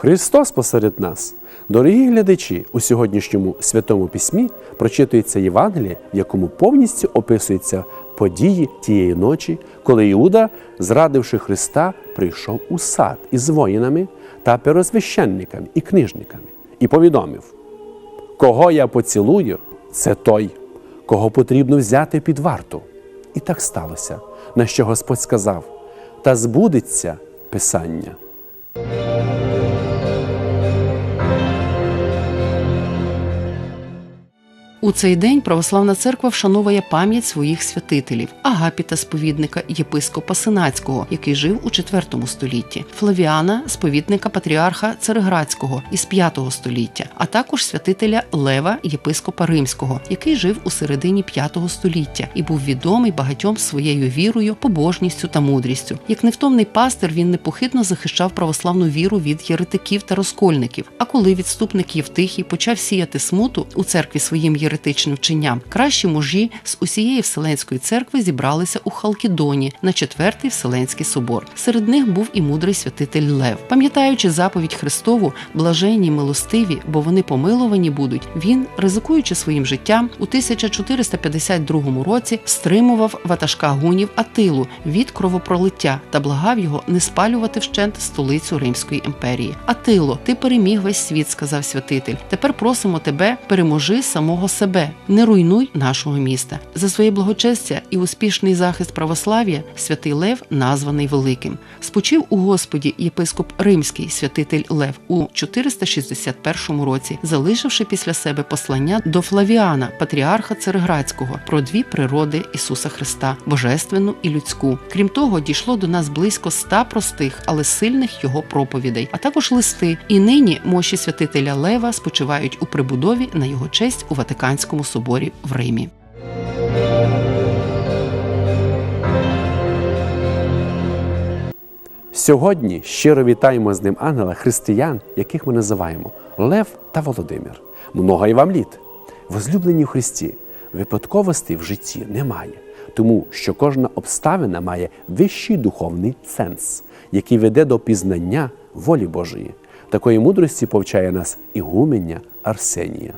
Христос посеред нас. Дорогі глядачі, у сьогоднішньому святому письмі прочитується Євангеліє, в якому повністю описуються події тієї ночі, коли Іуда, зрадивши Христа, прийшов у сад із воїнами та первосвященниками і книжниками і повідомив: Кого я поцілую, це той, кого потрібно взяти під варту. І так сталося, на що Господь сказав: Та збудеться Писання. У цей день православна церква вшановує пам'ять своїх святителів Агапіта сповідника єпископа Синацького, який жив у IV столітті, Флавіана, сповідника патріарха Цареградського із V століття, а також святителя Лева, єпископа Римського, який жив у середині V століття і був відомий багатьом своєю вірою, побожністю та мудрістю. Як невтомний пастир, він непохитно захищав православну віру від єретиків та розкольників. А коли відступник Євтихій почав сіяти смуту у церкві своїм єретичним вченням, кращі мужі з усієї Вселенської церкви зібралися у Халкідоні на четвертий Вселенський собор. Серед них був і мудрий святитель Лев. Пам'ятаючи заповідь Христову, блаженні милостиві, бо вони помилувані будуть. Він, ризикуючи своїм життям, у 1452 році стримував ватажка гунів Атилу від кровопролиття та благав його не спалювати вщент столицю Римської імперії. Атило, ти переміг весь світ, сказав святитель. Тепер просимо тебе, переможи самого себе, не руйнуй нашого міста. За своє благочестя і успішний захист православ'я святий Лев названий великим. Спочив у Господі єпископ Римський святитель Лев у 461 році, залишивши після себе послання до Флавіана, патріарха Цареградського, про дві природи Ісуса Христа божественну і людську. Крім того, дійшло до нас близько ста простих, але сильних його проповідей, а також листи. І нині мощі святителя Лева спочивають у прибудові на його честь у Ватиканському соборі в Римі. Сьогодні щиро вітаємо з ним ангела християн, яких ми називаємо Лев та Володимир. Много й вам літ. Возлюблені в Христі, випадковостей в житті немає, тому що кожна обставина має вищий духовний сенс, який веде до пізнання волі Божої. Такої мудрості повчає нас ігумення Арсенія.